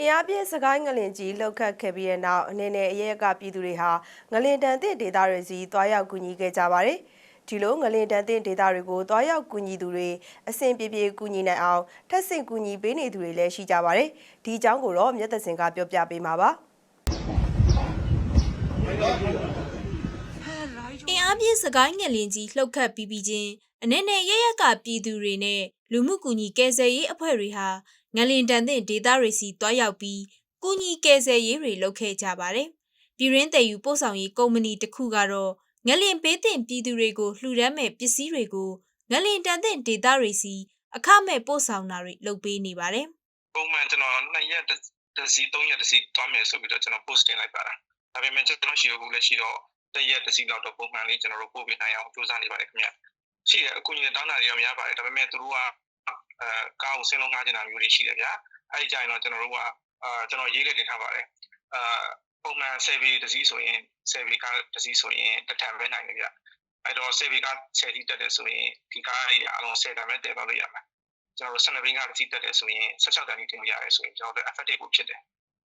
အင်အားပြင်းစကိုင်းငလင်ကြီးလှုပ်ခတ်ခဲ့ပြီးတဲ့နောက်အနေနဲ့အရက်ကပြည်သူတွေဟာငလင်တန်တဲ့ဒေသတွေစီတွားရောက်ကူညီခဲ့ကြပါတယ်။ဒီလိုငလင်တန်တဲ့ဒေသတွေကိုတွားရောက်ကူညီသူတွေအစဉ်ပြေပြေကူညီနိုင်အောင်ထပ်ဆင့်ကူညီပေးနေသူတွေလည်းရှိကြပါတယ်။ဒီအကြောင်းကိုတော့မြတ်သက်စင်ကပြောပြပေးမှာပါ။အင်အားပြင်းစကိုင်းငလင်ကြီးလှုပ်ခတ်ပြီးပြီးချင်းအနေနဲ့ရရက်ကပြည်သူတွေနဲ့လူမှုကူညီကယ်ဆယ်ရေးအဖွဲ့တွေဟာငလင်တန်တဲ့ဒေသတွေစီတွားရောက်ပြီးကူညီကယ်ဆယ်ရေးတွေလုပ်ခဲ့ကြပါတယ်။ပြည်ရင်းတည်ယူပို့ဆောင်ရေးကုမ္ပဏီတစ်ခုကတော့ငလင်ဘေးတင်ပြည်သူတွေကိုလှူဒန်းမဲ့ပစ္စည်းတွေကိုငလင်တန်တဲ့ဒေသတွေစီအခမဲ့ပို့ဆောင်တာတွေလုပ်ပေးနေပါတယ်ပုံမှန်ကျွန်တော်2ရက်တစ်စီ3ရက်တစ်စီတွားမယ်ဆိုပြီးတော့ကျွန်တော် post တင်လိုက်ပါတာဒါပေမဲ့ကျွန်တော်ရှိတော့ဘူးလည်းရှိတော့တစ်ရက်တစ်စီလောက်တော့ပုံမှန်လေးကျွန်တော်တို့ပို့ပေးနိုင်အောင်စူးစမ်းနေပါတယ်ခင်ဗျရှိရအခုညီတောင်းတာတွေရောများပါတယ်ဒါပေမဲ့သူတို့က အဲကားကိုဆင်းလုံးငားနေတာမျိုးတွေရှိတယ်ဗျာအဲ့ဒီကြရင်တော့ကျွန်တော်တို့ကအာကျွန်တော်ရေးခဲ့တင်ထားပါတယ်အာပုံမှန် survey တစ်စီဆိုရင် survey ကားတစ်စီဆိုရင်တစ်ထံပဲနိုင်တယ်ဗျအဲ့တော့ survey ကား10စီတက်တယ်ဆိုရင်ဒီကားတွေအလုံး10တန်ပဲတည်သွားလို့ရမှာကျွန်တော်တို့12ဘင်းကားတစ်စီတက်တယ်ဆိုရင်16တန်ကြီးတင်လို့ရတယ်ဆိုရင်ကျွန်တော်တို့ effective ကိုဖြစ်တယ်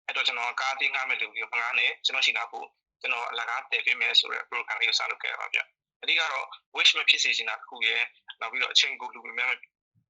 အဲ့တော့ကျွန်တော်ကားတင်းငားမဲ့လူတွေမငားနဲ့ကျွန်တော်ရှိတာကိုကျွန်တော်အလကားတည်ပေးမယ်ဆိုတဲ့ program လေးကိုစလုပ်ခဲ့ပါဗျအဓိကတော့ wish မဖြစ်စေချင်တာတစ်ခုရယ်နောက်ပြီးတော့အချိန်ကိုလူတွေများ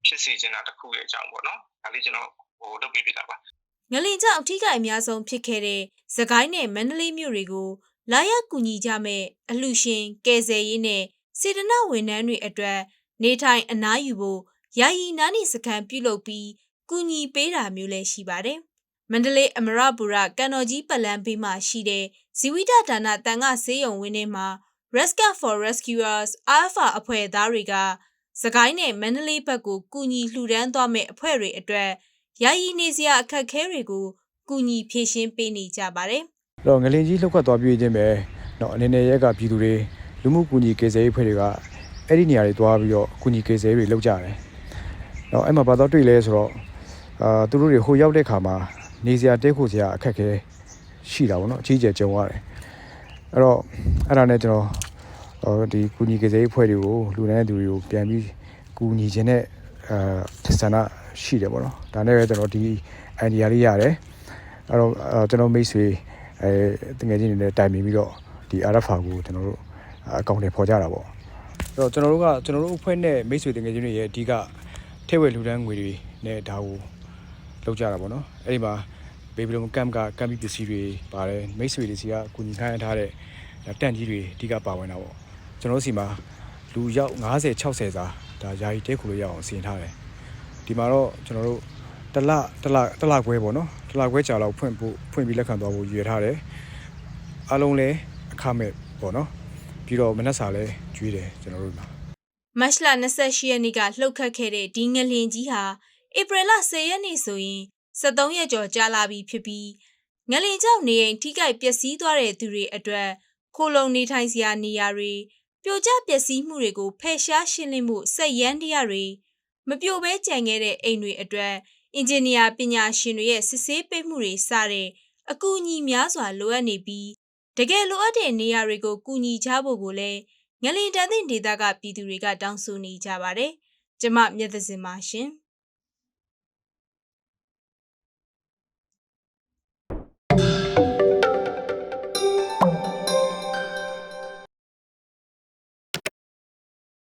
ဖြစ်စေချင်တာတစ်ခုရဲ့အကြောင်းပေါ့နော်ဒါလေးကျွန်တော်ဟိုလုပ်ပေးပြတာပါ။ငလင်ကြောင့်အထီးကအများဆုံးဖြစ်ခဲ့တဲ့သကိုင်းနဲ့မန္တလေးမြို့တွေကိုလာရောက်ကူညီကြမဲ့အလှရှင်ကယ်ဆယ်ရေးနဲ့စေတနာဝန်ထမ်းတွေအတွက်နေထိုင်အနားယူဖို့ယာယီနားနေစခန်းပြုလုပ်ပြီးကူညီပေးတာမျိုးလည်းရှိပါတယ်။မန္တလေးအမရပူရကန်တော်ကြီးပတ်လန်းဘေးမှာရှိတဲ့ဇီဝိတဒါနတန်ခဆေးရုံဝင်းထဲမှာ Rescue for Rescuers Alpha အဖွဲ့သားတွေက စကိုင်းနဲ့မန္တလေးဘက်ကိုကူညီလှူဒန်းသွားမဲ့အဖွဲ့တွေအတွက်ယာယီနေစရာအခက်အခဲတွေကိုကူညီဖြေရှင်းပေးနေကြပါတယ်။တော့ငလင်ကြီးလှုပ်ခတ်သွားပြီးခြင်းပဲ။တော့အနေနဲ့ရက်ကပြည်သူတွေလူမှုကူညီကေဆယ်ရေးအဖွဲ့တွေကအဲ့ဒီနေရာတွေသွားပြီးတော့ကူညီကေဆယ်တွေလုပ်ကြတယ်။တော့အဲ့မှာဘာတော့တွေ့လဲဆိုတော့အာသူတို့တွေဟိုရောက်တဲ့ခါမှာနေစရာတဲခိုစရာအခက်အခဲရှိတာပေါ့နော်အကြီးအကျယ်ကြုံရတယ်။အဲ့တော့အဲ့ဒါနဲ့ကျွန်တော် ကျွန်တော်တို့ဒီကုညီကစားရေးအဖွဲ့တွေကိုလူတိုင်းသူတွေကိုပြန်ပြီးကုညီခြင်းနဲ့အာဆန္ဒရှိတယ်ပေါ့နော်ဒါနဲ့ပဲကျွန်တော်ဒီ idea လေးရတယ်အဲ့တော့ကျွန်တော်မိတ်ဆွေအဲတကယ်ချင်းတွေနဲ့တိုင်ပင်ပြီးတော့ဒီ RFA ကိုကျွန်တော်တို့အကောင့်တွေပေါ်ကြတာပေါ့အဲ့တော့ကျွန်တော်တို့ကကျွန်တော်တို့အဖွဲ့နဲ့မိတ်ဆွေတကယ်ချင်းတွေရဲ့အဓိကထဲ့ဝယ်လူတန်းငွေတွေနဲ့ဒါကိုလောက်ကြတာပေါ့နော်အဲ့ဒီမှာ baby loan camp က camp ပစ္စည်းတွေပါတယ်မိတ်ဆွေတွေစီကကူညီခိုင်းထားတဲ့တန့်ကြီးတွေအဓိကပါဝင်တာပေါ့ ကျွန်တော်တို့စီမှာလူရောက်50 60စာဒါယာယီတဲခုလို့ရအောင်အစီရင်ထားတယ်ဒီမှာတော့ကျွန်တော်တို့တလတလတလခွဲပေါ့နော်တလခွဲကြာလောက်ဖွင့်ဖို့ဖွင့်ပြီးလက်ခံသွားဖို့ရည်ရထားတယ်အားလုံးလည်းအခမဲ့ပေါ့နော်ပြီးတော့မနက်စာလည်းကျွေးတယ်ကျွန်တော်တို့မှာ။မတ်လ28ရက်နေ့ကလှုပ်ခတ်ခဲ့တဲ့ဒီငလင်ကြီးဟာဧပြီလ10ရက်နေ့ဆိုရင်73ရက်ကျော်ကြာလာပြီဖြစ်ပြီးငလင်ကြောင့်နေအိမ်ထိခိုက်ပျက်စီးသွားတဲ့သူတွေအတွက်ခိုလုံနေထိုင်စရာနေရာတွေ ပြိုကျပျက်စီးမှုတွေကိုဖယ်ရှားရှင်းလင်းမှုစက်ရန်တရားတွေမပြိုဘဲကြံခဲ့တဲ့အိမ်တွေအတွက်အင်ဂျင်နီယာပညာရှင်တွေရဲ့စစ်ဆေးပေးမှုတွေစတဲ့အကူအညီများစွာလိုအပ်နေပြီးတကယ်လိုအပ်တဲ့နေရာတွေကိုကူညီချဖို့ကိုလည်းငလင်တန်တဲ့ဒေသကပြည်သူတွေကတောင်းဆိုနေကြပါတယ်။ကျမမျက်သစင်ပါရှင်။